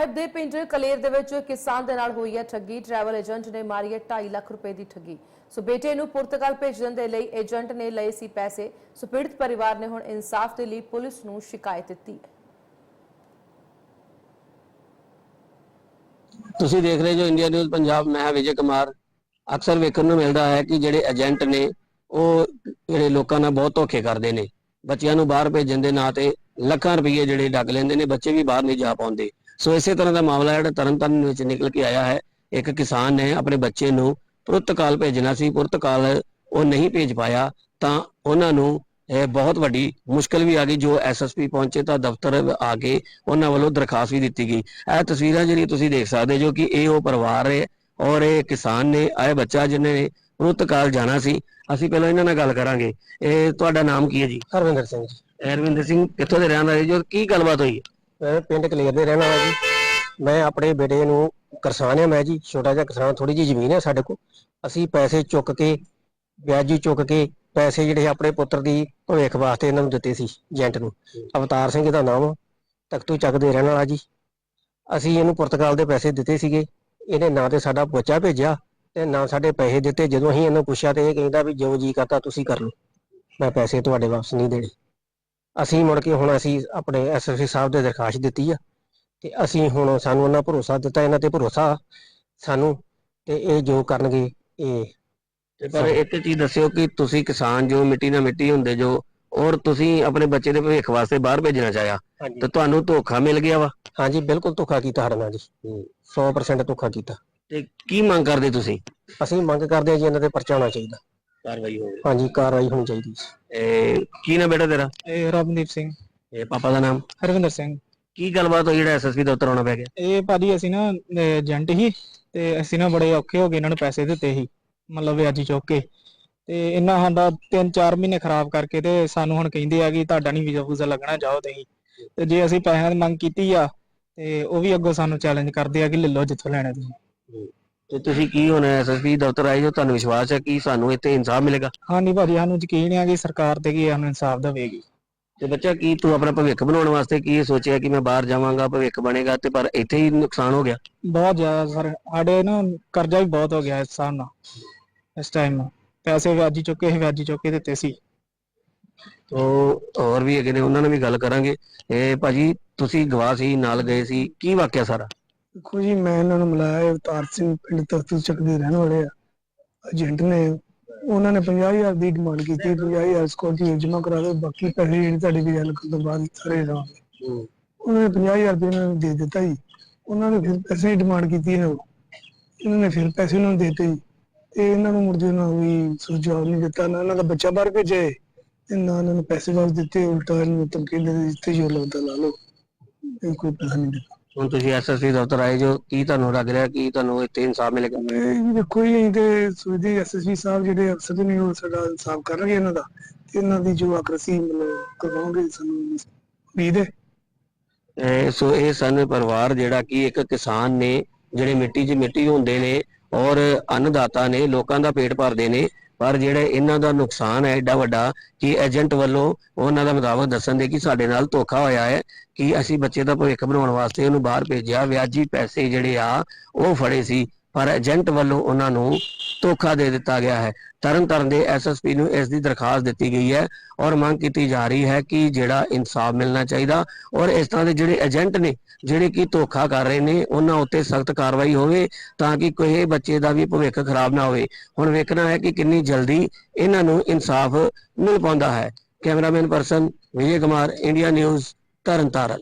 ਸਾਹਿਬ ਦੇ ਪਿੰਡ ਕਲੇਰ ਦੇ ਵਿੱਚ ਕਿਸਾਨ ਦੇ ਨਾਲ ਹੋਈ ਹੈ ਠੱਗੀ। ਟਰੈਵਲ ਏਜੰਟ ਨੇ ਮਾਰੀ ਹੈ 2.5 ਲੱਖ ਰੁਪਏ ਦੀ ਠੱਗੀ। ਸੋ ਬੇਟੇ ਨੂੰ ਪੁਰਤਗਾਲ ਭੇਜਣ ਦੇ ਲਈ ਏਜੰਟ ਨੇ ਲਏ ਸੀ ਪੈਸੇ। ਸੋ ਪੀੜਤ ਪਰਿਵਾਰ ਨੇ ਹੁਣ ਇਨਸਾਫ ਦੇ ਲਈ ਪੁਲਿਸ ਨੂੰ ਸ਼ਿਕਾਇਤ ਦਿੱਤੀ ਤੁਸੀਂ ਦੇਖ ਰਹੇ ਜੋ ਇੰਡੀਆ ਨਿਊਜ਼ ਪੰਜਾਬ, ਮੈਂ ਹਾਂ ਵਿਜੇ ਕੁਮਾਰ। ਅਕਸਰ ਵੇਖਣ ਨੂੰ ਮਿਲਦਾ ਹੈ ਕਿ ਜਿਹੜੇ ਏਜੰਟ ਨੇ, ਉਹ ਜਿਹੜੇ ਲੋਕਾਂ ਨਾਲ ਬਹੁਤ ਧੋਖੇ ਕਰਦੇ ਨੇ। ਬੱਚਿਆਂ ਨੂੰ ਬਾਹਰ ਭੇਜਣ ਦੇ ਨਾਂ ਤੇ ਲੱਖਾਂ ਰੁਪਏ ਜਿਹੜੇ ਡੱਗ ਲੈਂਦੇ ਨੇ, ਬੱਚੇ ਵੀ ਬਾਹਰ ਨਹੀਂ ਜਾ ਪਾਉਂਦੇ। ਸੋ ਇਸੇ ਤਰ੍ਹਾਂ ਦਾ ਮਾਮਲਾ ਜਿਹੜਾ ਤਰਨਤਾਰਨ ਵਿੱਚ ਨਿਕਲ ਕੇ ਆਇਆ ਹੈ। ਇੱਕ ਕਿਸਾਨ ਨੇ ਆਪਣੇ ਬੱਚੇ ਨੂੰ ਪੁਰਤਗਾਲ ਭੇਜਣਾ ਸੀ। ਪੁਰਤਗਾਲ ਉਹ ਨਹੀਂ ਭੇਜ ਪਾਇਆ ਤਾਂ ਉਹਨਾਂ ਨੂੰ ਇਹ ਬਹੁਤ ਵੱਡੀ ਮੁਸ਼ਕਲ ਵੀ ਆ ਗਈ। ਜੋ ਐਸਐਸਪੀ ਪਹੁੰਚੇ ਤਾਂ ਦਫ਼ਤਰ ਆ ਕੇ ਉਹਨਾਂ ਵੱਲੋਂ ਦਰਖਾਸਤ ਵੀ ਦਿੱਤੀ ਗਈ। ਇਹ ਤਸਵੀਰਾਂ ਜਿਹੜੀ ਤੁਸੀਂ ਦੇਖ ਸਕਦੇ ਜੋ ਕਿ ਇਹ ਉਹ ਪਰਿਵਾਰ ਹੈ ਔਰ ਇਹ ਕਿਸਾਨ ਨੇ ਇਹ ਬੱਚਾ ਜਿਹਨੇ ਪੁਰਤਗਾਲ ਜਾਣਾ ਸੀ। ਅਸੀਂ ਪਹਿਲਾਂ ਇਹਨਾਂ ਨਾਲ ਗੱਲ ਕਰਾਂਗੇ। ਇਹ ਤੁਹਾਡਾ ਨਾਮ ਕੀ ਹੈ ਜੀ? ਹਰਵਿੰਦਰ ਸਿੰਘ ਜੀ। ਅਰਵਿੰਦਰ ਸਿੰਘ ਕਿੱਥੋਂ ਦੇ ਰਹਿਣ ਵਾਲੇ ਜੋ ਕੀ ਗੱਲਬਾਤ ਹੋਈ ਹੈ? ਮੈਂ ਪਿੰਡ ਕਲੇਰ ਦੇ ਰਹਿਣ ਵਾਲਾ ਜੀ। ਮੈਂ ਆਪਣੇ ਬੇਟੇ ਨੂੰ ਕਿਸਾਨ ਹਾਂ ਮੈਂ ਜੀ, ਛੋਟਾ ਜਿਹਾ ਕਿਸਾਨ ਥੋੜੀ ਜਿਹੀ ਜ਼ਮੀਨ ਹੈ ਸਾਡੇ ਕੋਲ। ਅਸੀਂ ਪੈਸੇ ਚੁੱਕ ਕੇ, ਵਿਆਜੀ ਚੁੱਕ ਕੇ ਪੈਸੇ ਜਿਹੜੇ ਆਪਣੇ ਪੁੱਤਰ ਦੀ ਭਵਿੱਖ ਵਾਸਤੇ ਇਹਨਾਂ ਨੂੰ ਦਿੱਤੇ ਸੀ, ਏਜੰਟ ਨੂੰ। ਅਵਤਾਰ ਸਿੰਘ ਦਾ ਨਾਮ ਤਖਤੂ ਚੱਕ ਦੇ ਰਹਿਣ ਵਾਲਾ ਜੀ। ਅਸੀਂ ਇਹਨੂੰ ਪੁਰਤਗਾਲ ਦੇ ਪੈਸੇ ਦਿੱਤੇ ਸੀਗੇ। ਇਹਨੇ ਨਾਂ ਤੇ ਸਾਡਾ ਬੱਚਾ ਭੇਜਿਆ ਤੇ ਨਾ ਸਾਡੇ ਪੈਸੇ ਦਿੱਤੇ। ਜਦੋਂ ਅਸੀਂ ਇਹਨੂੰ ਪੁੱਛਿਆ ਤੇ ਇਹ ਕਹਿੰਦਾ ਵੀ ਜੋ ਜੀ ਕਰਤਾ ਤੁਸੀਂ ਕਰ ਲਓ। ਮੈਂ ਪੈਸੇ ਤੁਹਾਡੇ ਵਾਪਸ ਨਹੀਂ ਦੇਣੇ। ਅਸੀਂ ਮੁੜ ਕੇ ਹੁਣ ਅਸੀਂ ਆਪਣੇ ਐਸਐਸਪੀ ਸਾਹਿਬ ਦੇ ਦਰਖਾਸਤ ਦਿੱਤੀ ਆ ਤੇ ਅਸੀਂ ਹੁਣ ਸਾਨੂੰ ਉਹਨਾਂ ਭਰੋਸਾ ਦਿੱਤਾ ਇਹਨਾਂ ਤੇ ਭਰੋਸਾ ਸਾਨੂੰ ਤੇ ਇਹ ਜੋ ਕਰਨਗੇ ਇਹ ਤੇ ਪਰ ਇੱਕ ਚੀਜ਼ ਦੱਸਿਓ ਕਿ ਤੁਸੀਂ ਕਿਸਾਨ ਜੋ ਮਿੱਟੀ ਨਾਲ ਮਿੱਟੀ ਹੁੰਦੇ ਜੋ ਔਰ ਤੁਸੀਂ ਆਪਣੇ ਬੱਚੇ ਦੇ ਭਵਿੱਖ ਵਾਸਤੇ ਬਾਹਰ ਭੇਜਣਾ ਚਾਹਿਆ ਤੇ ਤੁਹਾਨੂੰ ਧੋਖਾ ਮਿਲ ਗਿਆ ਵਾ? ਹਾਂਜੀ ਬਿਲਕੁਲ ਧੋਖਾ ਕੀਤਾ ਸਾਡੇ ਨਾਲ ਜੀ। 100% ਧੋਖਾ ਕੀਤਾ। ਤੇ ਕੀ ਮੰਗ ਕਰਦੇ ਤੁਸੀਂ? ਅਸੀਂ ਮੰਗ ਕਰਦੇ ਹਾਂ ਜੀ ਇਹਨਾਂ ਤੇ ਪਰਚਾ ਹੋਣਾ ਚਾਹੀਦਾ। ਕਾਰਵਾਈ ਹੋਵੇ। ਹਾਂਜੀ ਕਾਰਵਾਈ ਹੋਣੀ ਚਾਹੀਦੀ ਇਹ ਕੀ ਨਾ ਬੇਟਾ ਤੇਰਾ? ਇਹ ਰਬਨਦੀਪ ਸਿੰਘ। ਇਹ ਪਾਪਾ ਦਾ ਨਾਮ? ਹਰਵਿੰਦਰ ਸਿੰਘ। ਕੀ ਗੱਲਬਾਤ ਹੋਈ ਜਿਹੜਾ ਐਸਐਸਪੀ ਦਫ਼ਤਰ ਆਉਣਾ ਪੈ ਗਿਆ? ਇਹ ਭਾਜੀ ਅਸੀਂ ਨਾ ਏਜੰਟ ਹੀ ਤੇ ਅਸੀਂ ਨਾ ਬੜੇ ਔਖੇ ਹੋ ਗਏ ਇਹਨਾਂ ਨੂੰ ਪੈਸੇ ਦਿੱਤੇ ਸੀ ਮਤਲਬ ਵਿਆਜੀ ਚੁੱਕ ਕੇ। ਤੇ ਇਹਨਾਂ ਸਾਡਾ 3-4 ਮਹੀਨੇ ਖਰਾਬ ਕਰਕੇ ਤੇ ਸਾਨੂੰ ਹੁਣ ਕਹਿੰਦੇ ਆ ਕਿ ਤੁਹਾਡਾ ਨਹੀਂ ਵੀਜ਼ਾ ਫੂਜ਼ਾ ਲੱਗਣਾ ਜਾਓ ਤੁਸੀਂ। ਤੇ ਜੇ ਅਸੀਂ ਪੈਸਿਆਂ ਦੀ ਮੰਗ ਕੀਤੀ ਆ ਤੇ ਉਹ ਵੀ ਅੱਗੋਂ ਸਾਨੂੰ ਚੈਲੰਜ ਕਰਦੇ ਆ ਕਿ ਲੈ ਲਓ ਜਿੱਥੋਂ ਲੈਣਾ ਤੁਸੀਂ। ਤੇ ਤੁਸੀਂ ਕੀ ਹੁਣ ਐਸਐਸਪੀ ਦਫ਼ਤਰ ਆਏ ਜੋ ਤੁਹਾਨੂੰ ਵਿਸ਼ਵਾਸ ਹੈ ਕਿ ਸਾਨੂੰ ਇੱਥੇ ਇਨਸਾਫ ਮਿਲੇਗਾ? ਹਾਂਜੀ ਭਾਜੀ ਸਾਨੂੰ ਯਕੀਨ ਆ ਕਿ ਸਰਕਾਰ ਤੇ ਕੀ ਸਾਨੂੰ ਇਨਸਾਫ ਦੇਵੇਗੀ। ਤੇ ਬੱਚਾ ਕੀ ਤੂੰ ਆਪਣਾ ਭਵਿੱਖ ਬਣਾਉਣ ਵਾਸਤੇ ਕੀ ਸੋਚਿਆ ਕਿ ਮੈਂ ਬਾਹਰ ਜਾਵਾਂਗਾ ਭਵਿੱਖ ਬਣੇਗਾ ਤੇ ਪਰ ਇੱਥੇ ਹੀ ਨੁਕਸਾਨ ਹੋ ਗਿਆ? ਬਹੁਤ ਜ਼ਿਆਦਾ ਸਰ ਸਾਡੇ ਨਾ ਕਰਜ਼ਾ ਵੀ ਬਹੁਤ ਹੋ ਗਿਆ ਇਸ ਹਿਸਾਬ ਨਾਲ ਇਸ ਟਾਈਮ ਪੈਸੇ ਵਿਆਜੀ ਚੁੱਕੇ ਸੀ ਵਿਆਜੀ ਚੁੱਕ ਦਿੱਤੇ ਸੀ। ਤੋ ਹੋਰ ਵੀ ਹੈਗੇ ਨੇ ਉਹਨਾਂ ਨਾਲ ਵੀ ਗੱਲ ਕਰਾਂਗੇ। ਇਹ ਭਾਜੀ ਤੁਸੀਂ ਗਵਾਹ ਸੀ ਨਾਲ ਗਏ ਸੀ ਕੀ ਵਾਕਿਆ ਸਾਰਾ? ਦੇਖੋ ਜੀ ਮੈਂ ਇਹਨਾਂ ਨੂੰ ਮਿਲਾਇਆ ਇਹ ਅਵਤਾਰ ਸਿੰਘ ਪਿੰਡ ਤਖਤੂ ਚੱਕ ਦੇ ਰਹਿਣ ਵਾਲੇ ਆ। ਏਜੰਟ ਨੇ ਉਹਨਾਂ ਨੇ 50000 ਦੀ ਡਿਮਾਂਡ ਕੀਤੀ 50000 ਸਕੋਰਪੀਓ ਜਮ੍ਹਾਂ ਕਰਾ ਦਿਓ ਬਾਕੀ ਪੈਸੇ ਜਿਹੜੇ ਤੁਹਾਡੇ ਵੀਜ਼ਾ ਲੱਗਣ ਤੋਂ ਬਾਅਦ ਸਾਰੇ ਦੇਵਾਂਗੇ ਉਹਨਾਂ ਨੇ 50000 ਰੁਪਏ ਇਹਨਾਂ ਨੂੰ ਦੇ ਦਿੱਤਾ ਜੀ। ਉਹਨਾਂ ਨੇ ਫਿਰ ਪੈਸੇ ਦੀ ਡਿਮਾਂਡ ਕੀਤੀ ਇਹਨਾਂ ਨੂੰ ਇਹਨਾਂ ਨੇ ਫਿਰ ਪੈਸੇ ਉਹਨਾਂ ਨੂੰ ਦੇ ਦਿੱਤੇ ਜੀ। ਤੇ ਇਹਨਾਂ ਨੂੰ ਮੁਰਦੇ ਨਾਲ ਵੀ ਸੁਝਾਅ ਨਹੀਂ ਦਿੱਤਾ ਨਾ ਇਹਨਾਂ ਦਾ ਬੱਚਾ ਬਾਹਰ ਭੇਜਿਆ ਹੈ, ਤੇ ਨਾ ਇਹਨਾਂ ਨੂੰ ਪੈਸੇ ਵਾਪਸ ਦਿੱਤੇ ਉਲਟਾ ਇਹਨਾਂ ਨੂੰ ਧਮਕੀ ਦੇ ਦਿੱਤੀ ਜੋ ਲੱਗਦਾ ਲਾ ਲਓ। ਕੋਈ ਪੈਸਾ ਨਹੀਂ ਦਿੱਤਾ। ਹੁਣ ਤੁਸੀਂ ਐਸਐਸਪੀ ਦਫ਼ਤਰ ਆਏ ਜੋ ਕੀ ਤੁਹਾਨੂੰ ਲੱਗ ਰਿਹਾ ਕਿ ਤੁਹਾਨੂੰ ਇੱਥੇ ਇਨਸਾਫ ਮਿਲੇਗਾ ਇਹ ਦੇਖੋ ਜੀ ਅਸੀਂ ਤੇ ਸੋਚਦੇ ਐਸਐਸਪੀ ਸਾਹਿਬ ਜਿਹੜੇ ਅਫਸਰ ਨੇ ਉਹ ਸਾਡਾ ਇਨਸਾਫ ਕਰਨਗੇ ਇਹਨਾਂ ਦਾ। ਤੇ ਇਹਨਾਂ ਦੀ ਜੋ ਆਕਰਸੀ ਮਤਲਬ ਕਰਵਾਉਣਗੇ ਸਾਨੂੰ ਉਮੀਦ ਹੈ। ਇਹ ਸੋ ਇਹ ਸਨ ਪਰਿਵਾਰ ਜਿਹੜਾ ਕਿ ਇੱਕ ਕਿਸਾਨ ਨੇ ਜਿਹੜੇ ਮਿੱਟੀ 'ਚ ਮਿੱਟੀ ਹੁੰਦੇ ਨੇ ਔਰ ਅੰਨਦਾਤਾ ਨੇ ਲੋਕਾਂ ਦਾ ਪੇਟ ਭਰਦੇ ਨੇ। ਪਰ ਜਿਹੜੇ ਇਹਨਾਂ ਦਾ ਨੁਕਸਾਨ ਹੈ ਏਡਾ ਵੱਡਾ ਕਿ ਏਜੰਟ ਵੱਲੋਂ ਉਹਨਾਂ ਦਾ ਮੁਤਾਬਕ ਦੱਸਣ ਦੇ ਕਿ ਸਾਡੇ ਨਾਲ ਧੋਖਾ ਹੋਇਆ ਹੈ ਕਿ ਅਸੀਂ ਬੱਚੇ ਦਾ ਭਵਿੱਖ ਬਣਾਉਣ ਵਾਸਤੇ ਉਹਨੂੰ ਬਾਹਰ ਭੇਜਿਆ, ਵਿਆਜੀ ਪੈਸੇ ਜਿਹੜੇ ਆ ਉਹ ਫੜੇ ਸੀ। ਪਰ ਏਜੰਟ ਵੱਲੋਂ ਉਹਨਾਂ ਨੂੰ ਧੋਖਾ ਦੇ ਦਿੱਤਾ ਗਿਆ ਹੈ। ਤਰਨ ਤਾਰਨ ਦੇ ਐਸਐਸਪੀ ਨੂੰ ਇਸ ਦੀ ਦਰਖਾਸਤ ਦਿੱਤੀ ਗਈ ਹੈ ਔਰ ਮੰਗ ਕੀਤੀ ਜਾ ਰਹੀ ਹੈ ਕਿ ਜਿਹੜਾ ਇਨਸਾਫ ਮਿਲਣਾ ਚਾਹੀਦਾ ਔਰ ਇਸ ਤਰ੍ਹਾਂ ਦੇ ਜਿਹੜੇ ਏਜੰਟ ਨੇ, ਜਿਹੜੇ ਕਿ ਧੋਖਾ ਕਰ ਰਹੇ ਨੇ, ਉਹਨਾਂ ਉੱਤੇ ਸਖਤ ਕਾਰਵਾਈ ਹੋਵੇ ਤਾਂ ਕਿ ਕੋਈ ਬੱਚੇ ਦਾ ਵੀ ਭਵਿੱਖ ਖਰਾਬ ਨਾ ਹੋਵੇ। ਹੁਣ ਵੇਖਣਾ ਹੈ ਕਿ ਕਿੰਨੀ ਜਲਦੀ ਇਹਨਾਂ ਨੂੰ ਇਨਸਾਫ ਮਿਲ ਪਾਉਂਦਾ ਹੈ। Cameraman person Vijay Kumar, India news, Tarn Taran.